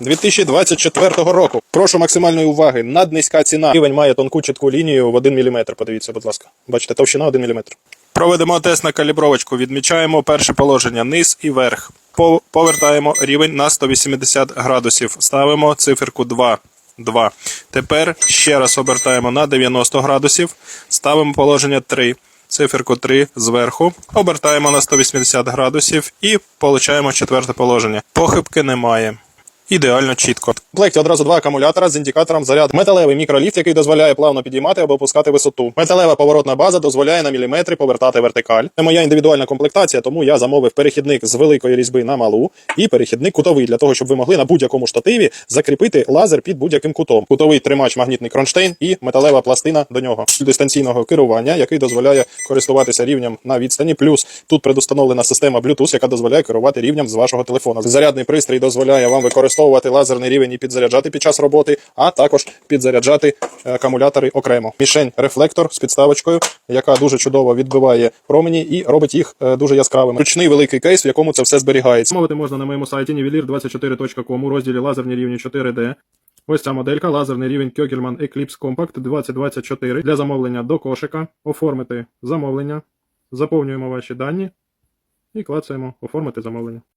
2024 року. Прошу максимальної уваги. Наднизька ціна. Рівень має тонку чітку лінію в 1 мм. Подивіться, будь ласка. Бачите, товщина 1 мм. Проведемо тест на калібровочку. Відмічаємо перше положення низ і верх. Повертаємо рівень на 180 градусів. Ставимо циферку 2. 2. Тепер ще раз обертаємо на 90 градусів. Ставимо положення 3. Циферку 3 зверху. Обертаємо на 180 градусів і получаємо четверте положення. Похибки немає. Ідеально чітко. Комплекті одразу два акумулятора з індикатором заряду. Металевий мікроліфт, який дозволяє плавно підіймати або опускати висоту. Металева поворотна база дозволяє на міліметри повертати вертикаль. Це моя індивідуальна комплектація, тому я замовив перехідник з великої різьби на малу і перехідник кутовий для того, щоб ви могли на будь-якому штативі закріпити лазер під будь-яким кутом. Кутовий тримач магнітний кронштейн і металева пластина до нього дистанційного керування, який дозволяє користуватися рівнем на відстані. Плюс тут предустановлена система Bluetooth, яка дозволяє керувати рівнем з вашого телефону. Зарядний пристрій дозволяє вам використовувати лазерний рівень підзаряджати під час роботи, а також підзаряджати е, акумулятори окремо. Мішень рефлектор з підставочкою, яка дуже чудово відбиває промені і робить їх е, дуже яскравими. Ручний великий кейс, в якому це все зберігається. Мовити можна на моєму сайті nivelir24.com у розділі лазерні рівні 4D. Ось ця моделька, лазерний рівень Kögelmann Eclipse Compact 2024 для замовлення до кошика. Оформити замовлення. Заповнюємо ваші дані і клацаємо оформити замовлення.